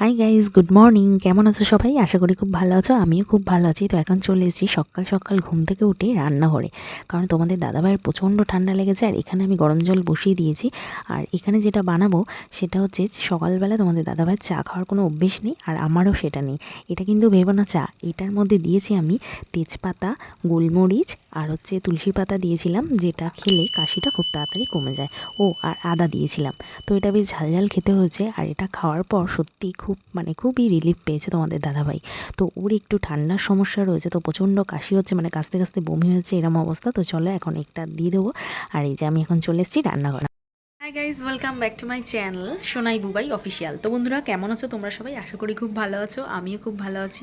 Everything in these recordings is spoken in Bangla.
হাই গাইজ গুড মর্নিং কেমন আছো সবাই? আশা করি খুব ভালো আছো, আমিও খুব ভালো আছি। তো এখন চলে এসেছি সকাল সকাল ঘুম থেকে উঠে রান্নাঘরে। কারণ তোমাদের দাদাভাইয়ের প্রচণ্ড ঠান্ডা লেগেছে আর এখানে আমি গরম জল বসিয়ে দিয়েছি। আর এখানে যেটা বানাবো সেটা হচ্ছে সকালবেলা তোমাদের দাদাভাইয়ের চা খাওয়ার কোনো অভ্যেস নেই আর আমারও সেটা নেই। এটা কিন্তু ভেবো না চা। এটার মধ্যে দিয়েছি আমি তেজপাতা, গোলমরিচ আর হচ্ছে তুলসী পাতা দিয়েছিলাম, যেটা খেলে কাশিটা খুব তাড়াতাড়ি কমে যায়। ও, আর আদা দিয়েছিলাম। তো এটা বেশ ঝাল ঝাল খেতে হয়েছে, আর এটা খাওয়ার পর সত্যি খুব মানে খুবই রিলিফ পেয়েছে তোমাদের দাদাভাই। তো ওর একটু ঠান্ডার সমস্যা রয়েছে, তো প্রচণ্ড কাশি হচ্ছে মানে কাশতে কাশতে বমি হচ্ছে, এরম অবস্থা। তো চলো এখন একটা দিয়ে দেবো। আর এই যে আমি এখন চলে এসেছি রান্নাঘরে। Hi guys welcome back to my channel Sonai Bubai official তো বন্ধুরা, কেমন আছো তোমরা সবাই? আশা করি খুব ভালো আছো, আমিও খুব ভালো আছি।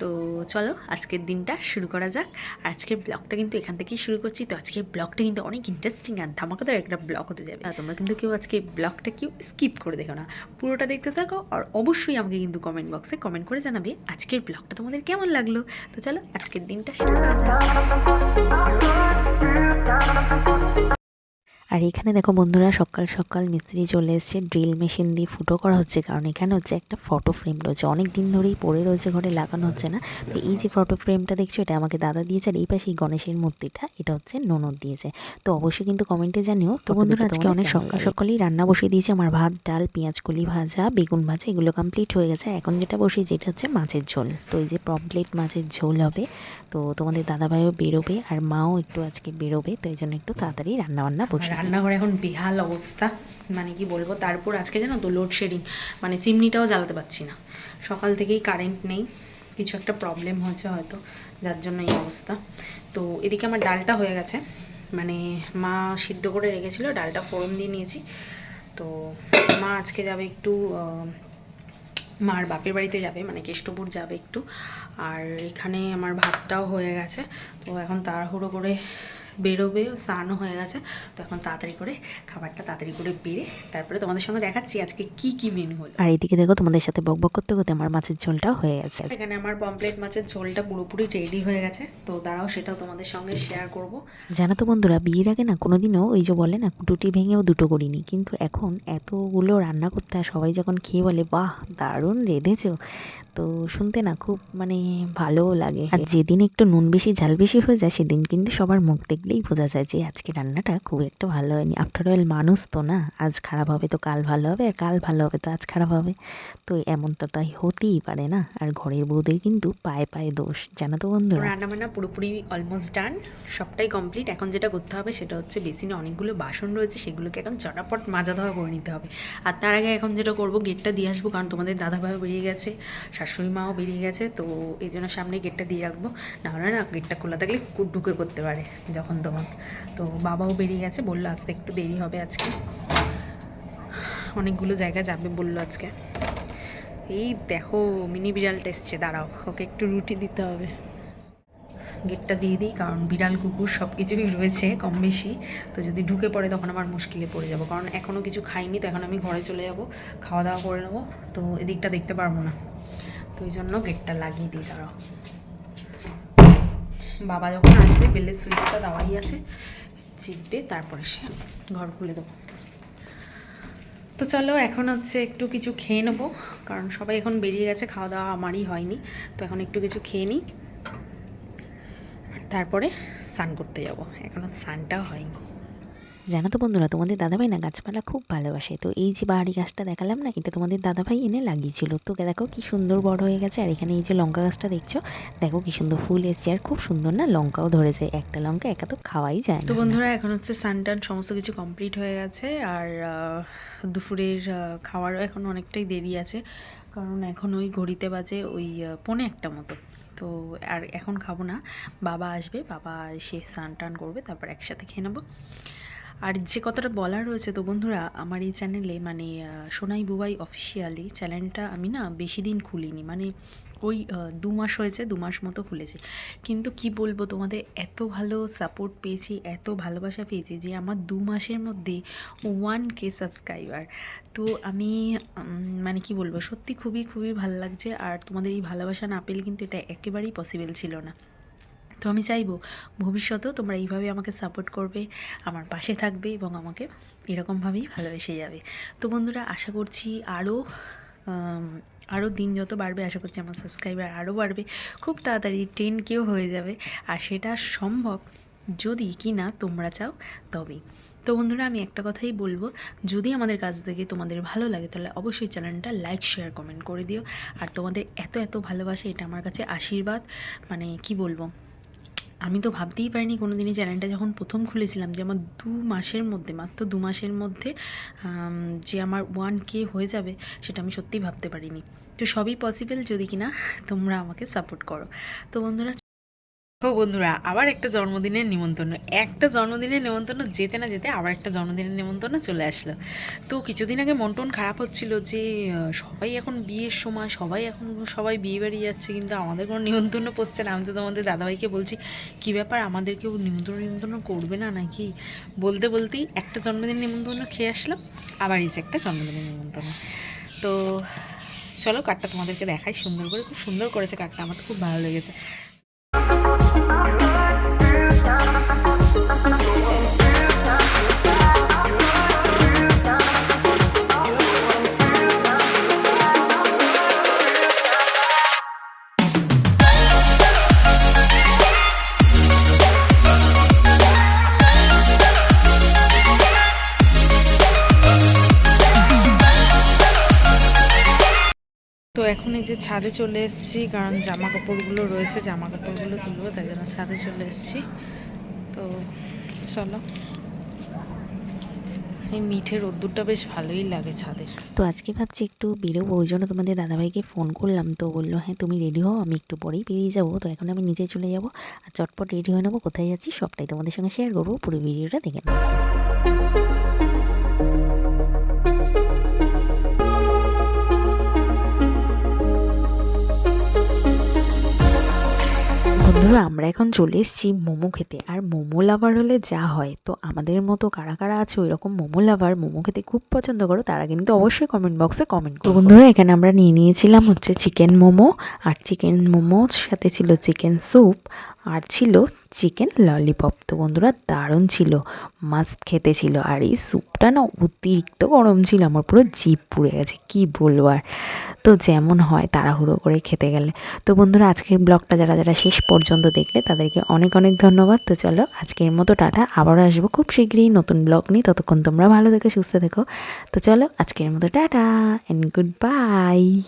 তো চলো, আজকের দিনটা শুরু করা যাক। আজকের ব্লগটা কিন্তু এখান থেকেই শুরু করছি। তো আজকের ব্লগটা কিন্তু অনেক ইন্টারেস্টিং আর ধামাকাদার একটা ব্লগ হতে যাবে। আর তোমরা কিন্তু কেউ আজকে ব্লগটা কেউ স্কিপ করে দেখো না। পুরোটা দেখতে থাকো আর অবশ্যই আমাকে কিন্তু কমেন্ট বক্সে কমেন্ট করে জানাবে আজকের ব্লগটা তোমাদের কেমন লাগল। তো চলো, আজকের দিনটা শুরু করা যাক। আর এখানে দেখো বন্ধুরা সকাল সকাল মিস্ত্রি চলে এসেছে। ড্রিল মেশিন দিয়ে ফুটো করা হচ্ছে কারণ এখানে হচ্ছে একটা ফটো ফ্রেম রয়েছে। অনেক দিন ধরেই পড়ে রয়েছে ঘরে লাগানো হচ্ছে না। তো এই যে ফটো ফ্রেমটা দেখছ এটা আমাকে দাদা দিয়েছে আর এই পাশে এই গণেশের মূর্তিটা এটা হচ্ছে ননদ দিয়েছে। তো অবশ্যই কিন্তু কমেন্টে জানিও। তো বন্ধুরা আজকে অনেক সকাল সকালই রান্না বসিয়ে দিয়েছে। আমার ভাত ডাল পেঁয়াজ কলি ভাজা বেগুন ভাজা এগুলো কমপ্লিট হয়ে গেছে। এখন যেটা বসিয়ে যেটা হচ্ছে মাছের ঝোল। তো এই যে পমপ্লেট মাছের ঝোল হবে তো তোমাদের দাদাভাইও বেরোবে আর মাও একটু আজকে বেরোবে তো এই জন্য একটু তাড়াতাড়ি রান্নাবান্না বসে রান্নাঘরে এখন বেহাল অবস্থা। মানে কি বলব? তারপর আজকে জানো তো লোডশেডিং মানে চিমনিটাও জ্বালাতে পারছি না। সকাল থেকেই কারেন্ট নেই, কিছু একটা প্রবলেম হয়েছে হয়তো, যার জন্য এই অবস্থা। তো এদিকে আমার ডালটা হয়ে গেছে মানে মা সিদ্ধ করে রেখেছিল, ডালটা ফোড়ন দিয়ে নিয়েছি। তো মা আজকে যাবে একটু মার বাপের বাড়িতে যাবে মানে কেষ্টপুর যাবে একটু। আর এখানে আমার ভাতটাও হয়ে গেছে, তো এখন তাড়াহুড়ো করে বেরোবে স্নানও হয়ে গেছে। তো এখন তাড়াতাড়ি করে খাবারটা তাড়াতাড়ি করে বেড়ে তারপরে তোমাদের সঙ্গে দেখাচ্ছি আজকে কি কি মেনু হলো আর এদিকে দেখো তোমাদের সাথে বক বক করতে করতে আমার মাছের ঝোলটা হয়ে গেছে এখানে আমার পমপ্লেট মাছের ঝোলটা পুরোপুরি রেডি হয়ে গেছে। তো দাঁড়াও সেটাও তোমাদের সঙ্গে শেয়ার করব। জানো তো বন্ধুরা বিয়ের আগে না কোনোদিনও ওই যে বলে না কুটুটি ভেঙেও দুটো করিনি। কিন্তু এখন এতগুলো রান্না করতে হয় সবাই যখন খেয়ে বলে বাহ দারুণ রেঁধেছো। তো শুনতে না খুব মানে ভালোও লাগে। আর যেদিন একটু নুন বেশি ঝাল বেশি হয়ে যায় সেদিন কিন্তু সবার মুখ দেখলেই বোঝা যায় যে আজকে রান্নাটা খুব একটা ভালো হয়নি। আফটার অল মানুষ তো না? আজ খারাপ হবে তো কাল ভালো হবে, আর কাল ভালো হবে তো আজ খারাপ হবে। তো এমন তো তাই হতেই পারে না? আর ঘরের বউদের কিন্তু পায়ে পায়ে দোষ, জানো তো বন্ধু রান্না বান্না পুরোপুরি অলমোস্ট ডান সবটাই কমপ্লিট এখন যেটা করতে হবে সেটা হচ্ছে বেসিনে অনেকগুলো বাসন রয়েছে, সেগুলোকে এখন চটাপট মাজা ধোয়া করে নিতে হবে। আর তার আগে এখন যেটা করব গেটটা দিয়ে আসব, কারণ তোমাদের দাদাভাইও বেরিয়ে গেছে, শাশুড়ি মাও বেরিয়ে গেছে, তো এই জন্য সামনে গেটটা দিয়ে রাখব। নাহলে না গেটটা খোলা থাকলে ঢুকে করতে পারে, যখন তখন তো বাবাও বেরিয়ে গেছে, বলল আসতে একটু দেরি হবে আজকে। অনেকগুলো জায়গা যাবে বলল আজকে। এই দেখো, মিনি বিড়ালটা এসছে, দাঁড়াও, ওকে একটু রুটি দিতে হবে। গেটটা দিয়ে দিই, কারণ বিড়াল, কুকুর সব কিছুই রয়েছে কম বেশি। তো যদি ঢুকে পড়ে তখন আমার মুশকিলে পড়ে যাব, কারণ এখনও কিছু খাইনি, তো এখন আমি ঘরে চলে যাব, খাওয়া দাওয়া করে নেব। তো এদিকটা দেখতে পারব না। তো ওই জন্য গেটটা লাগিয়ে দিই, দাঁড়াও। বাবা যখন আসবে, বেলের সুইচটা দেওয়াই আছে। চিপবে, তারপরে সে ঘর খুলে দেবো। তো চলো, এখন হচ্ছে একটু কিছু খেয়ে নেব। কারণ সবাই এখন বেরিয়ে গেছে খাওয়া দাওয়া আমারই হয়নি। তো এখন একটু কিছু খেয়ে নিই। আর তারপরে স্নান করতে যাব। এখনও স্নানটাও হয়নি। জানো তো বন্ধুরা, তোমাদের দাদাভাই না গাছপালা খুব ভালোবাসে। তো এই যে বাহারি গাছটা দেখালাম না, এটা তোমাদের দাদাভাই এনে লাগিয়েছিল। তো দেখো কি সুন্দর বড় হয়ে গেছে, আর এখানে এই যে লঙ্কা গাছটা দেখছ, দেখো কি সুন্দর ফুল এসছে। আর খুব সুন্দর না লঙ্কাও ধরেছে, একটা লঙ্কা একা তো খাওয়াই যায় তো বন্ধুরা, এখন হচ্ছে সানটান সমস্ত কিছু কমপ্লিট হয়ে গেছে, আর দুপুরের খাওয়ারও এখন অনেকটাই দেরি আছে, কারণ এখন ওই ঘড়িতে বাজে ওই পৌনে একটা মতো। তো আর এখন খাব না, বাবা আসবে, বাবা এসে স্নান টান করবে, তারপর একসাথে খেয়ে নেব। আর যে কথাটা বলার রয়েছে, তো বন্ধুরা, আমার এই চ্যানেলে মানে সোনাই বুবাই অফিসিয়ালি চ্যানেলটা আমি না বেশি দিন খুলিনি। মানে ওই দু মাস হয়েছে, দু মাস মতো খুলেছি। কিন্তু কি বলব, তোমাদের এত ভালো সাপোর্ট পেয়েছি, এত ভালোবাসা পেয়েছি যে আমার দু মাসের মধ্যে ওয়ান কে সাবস্ক্রাইবার তো আমি মানে কি বলব, সত্যি খুবই খুবই ভালো লাগছে। আর তোমাদের এই ভালোবাসা না পেলে কিন্তু এটা একেবারেই পসিবল ছিল না। তো আমি চাইব ভবিষ্যতেও তোমরা এইভাবে আমাকে সাপোর্ট করবে, আমার পাশে থাকবে এবং আমাকে এরকমভাবেই ভালোবেসে যাবে। তো বন্ধুরা, আশা করছি আরও আরও দিন যত বাড়বে, আশা করছি আমার সাবস্ক্রাইবার আরও বাড়বে। খুব তাড়াতাড়ি টেন কেও হয়ে যাবে, আর সেটা সম্ভব যদি কি না তোমরা চাও তবেই। তো বন্ধুরা, আমি একটা কথাই বলব, যদি আমাদের কাছ থেকে তোমাদের ভালো লাগে, তাহলে অবশ্যই চ্যানেলটা লাইক শেয়ার কমেন্ট করে দিও। আর তোমাদের এত এত ভালোবাসা, এটা আমার কাছে আশীর্বাদ মানে কি বলব? আমি তো ভাবতেই পারিনি কোনো দিনই চ্যানেলটা যখন প্রথম খুলেছিলাম যে আমার দু মাসের মধ্যে, মাত্র দু মাসের মধ্যে যে আমার ওয়ান কে হয়ে যাবে সেটা আমি সত্যিই ভাবতে পারিনি। তো সবই পসিবল যদি কিনা তোমরা আমাকে সাপোর্ট করো। তো বন্ধুরা তো বন্ধুরা, আবার একটা জন্মদিনের নিমন্ত্রণ। একটা জন্মদিনের নিমন্ত্রণ যেতে না যেতে আবার একটা জন্মদিনের নিমন্ত্রণ চলে আসলো। তো কিছুদিন আগে মন টন খারাপ হচ্ছিল যে সবাই এখন বিয়ের সময়, সবাই এখন সবাই বিয়ে বাড়ি যাচ্ছে, কিন্তু আমাদের কোনো নিমন্ত্রণ পড়ছে না। আমি তো তোমাদের দাদাভাইকে বলছি, কী ব্যাপার? আমাদেরকেও নিমন্ত্রণ নিমন্ত্রণ করবে না নাকি? বলতে বলতেই একটা জন্মদিনের নিমন্ত্রণ খেয়ে আসলাম, আবার এসে একটা জন্মদিনের নিমন্ত্রণ। তো চলো কার্ডটা তোমাদেরকে দেখাই। সুন্দর করে, খুব সুন্দর করেছে কার্ডটা। আমার তো খুব ভালো লেগেছে। Bye. তো এখন এই যে ছাদে চলে এসেছি, কারণ জামা কাপড়গুলো রয়েছে জামা কাপড়গুলো তুলবো, তাই জন্য ছাদে চলে এসেছি। তো চলো, এই মিঠে রোদ্দুরটা বেশ ভালোই লাগে ছাদের তো আজকে ভাবছি একটু বেরোবো, ওই জন্য তোমাদের দাদাভাইকে ফোন করলাম, তো বলল হ্যাঁ তুমি রেডি হও, আমি একটু পরেই বেরিয়ে যাব। তো এখন আমি নিজে চলে যাব, আর চটপট রেডি হয়ে নেব, কোথায় যাচ্ছি সবটাই তোমাদের সঙ্গে শেয়ার করব, পুরো ভিডিওটা দেখে নেব। বন্ধুরা আমরা এখন চলে এসেছি মোমো খেতে। আর মোমো লাভার হলে যা হয় তো আমাদের মতো কারা কারা আছে ওই রকম মোমো লাভার মোমো খেতে খুব পছন্দ করো তারা কিন্তু অবশ্যই কমেন্ট বক্সে কমেন্ট করো বন্ধুরা এখানে আমরা নিয়ে নিয়েছিলাম হচ্ছে চিকেন মোমো আর চিকেন মোমোর সাথে ছিল চিকেন স্যুপ আর ছিল চিকেন ললিপপ। তো বন্ধুরা, দারুণ ছিল। মাস্ট খেতে ছিল। আর এই স্যুপটা না অতিরিক্ত গরম ছিল। আমার পুরো জিপ পুড়ে গেছে, কি বলব আর। তো যেমন হয়, তাড়াহুড়ো করে খেতে গেলে। তো বন্ধুরা, আজকের ব্লগটা যারা যারা শেষ পর্যন্ত দেখলে, তাদেরকে অনেক অনেক ধন্যবাদ। তো চলো, আজকের মতো টাটা। আবারও আসব খুব শীঘ্রই নতুন ব্লগ নিয়ে। ততক্ষণ তোমরা ভালো থেকো, সুস্থ থেকো। তো চলো, আজকের মতো টাটা অ্যান্ড গুড বাই